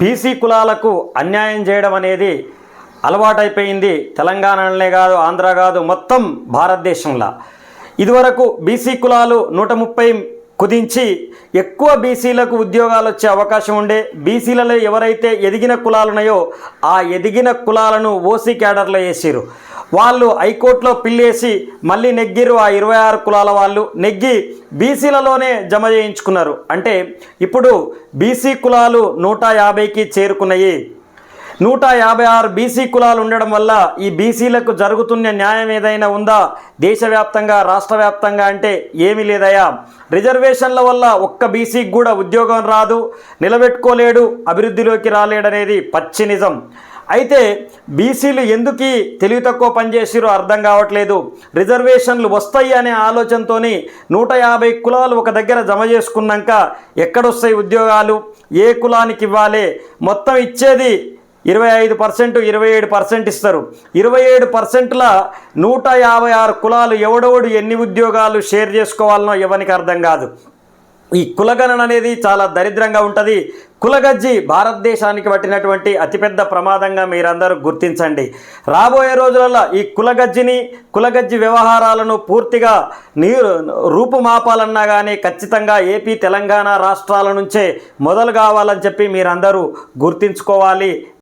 BC కులాలకు అన్యాయం చేయడం అనేది అలవాటైపోయింది. తెలంగాణలోనే కాదు ఆంధ్ర కాదు మొత్తం భారతదేశంలో. ఇదివరకు బీసీ కులాలు నూట ముప్పై కుదించి ఎక్కువ బీసీలకు ఉద్యోగాలు వచ్చే అవకాశం ఉండే. బీసీలలో ఎవరైతే ఎదిగిన కులాలు ఉన్నాయో ఆ ఎదిగిన కులాలను ఓసీ క్యాడర్లో వేసారు వాళ్ళు హైకోర్టులో పిల్లేసి మళ్ళీ నెగ్గిరు ఆ ఇరవై ఆరు కులాల వాళ్ళు నెగ్గి బీసీలలోనే జమ చేయించుకున్నారు. అంటే ఇప్పుడు బీసీ కులాలు నూట యాభైకి చేరుకున్నాయి. నూట యాభై ఆరు బీసీ కులాలు ఉండడం వల్ల ఈ బీసీలకు జరుగుతున్న న్యాయం ఏదైనా ఉందా? దేశవ్యాప్తంగా రాష్ట్ర వ్యాప్తంగా అంటే ఏమీ లేదయా రిజర్వేషన్ల వల్ల ఒక్క బీసీకి కూడా ఉద్యోగం రాదు నిలబెట్టుకోలేడు అభివృద్ధిలోకి రాలేడనేది పచ్చి నిజం. అయితే బీసీలు ఎందుకు తెలివి తక్కువ పనిచేసిరో అర్థం కావట్లేదు. రిజర్వేషన్లు వస్తాయి అనే ఆలోచనతోని నూట యాభై కులాలు ఒక దగ్గర జమ చేసుకున్నాక ఎక్కడొస్తాయి ఉద్యోగాలు? ఏ కులానికి ఇవ్వాలి? మొత్తం ఇచ్చేది ఇరవై ఐదు పర్సెంట్ ఇరవై ఏడు పర్సెంట్ ఇస్తారు. ఇరవై ఏడు పర్సెంట్ల నూట యాభై ఆరు కులాలు ఎవడెవడు ఎన్ని ఉద్యోగాలు షేర్ చేసుకోవాలనో ఎవరికి అర్థం కాదు. ఈ కులగణన అనేది చాలా దరిద్రంగా ఉంటుంది. కులగజ్జి భారతదేశానికి పట్టినటువంటి అతిపెద్ద ప్రమాదంగా మీరందరూ గుర్తించండి. రాబోయే రోజులలో ఈ కులగజ్జిని కులగజ్జి వ్యవహారాలను పూర్తిగా నీ రూపుమాపాలన్నా కానీ ఖచ్చితంగా ఏపీ తెలంగాణ రాష్ట్రాల నుంచే మొదలు కావాలని చెప్పి మీరందరూ గుర్తించుకోవాలి.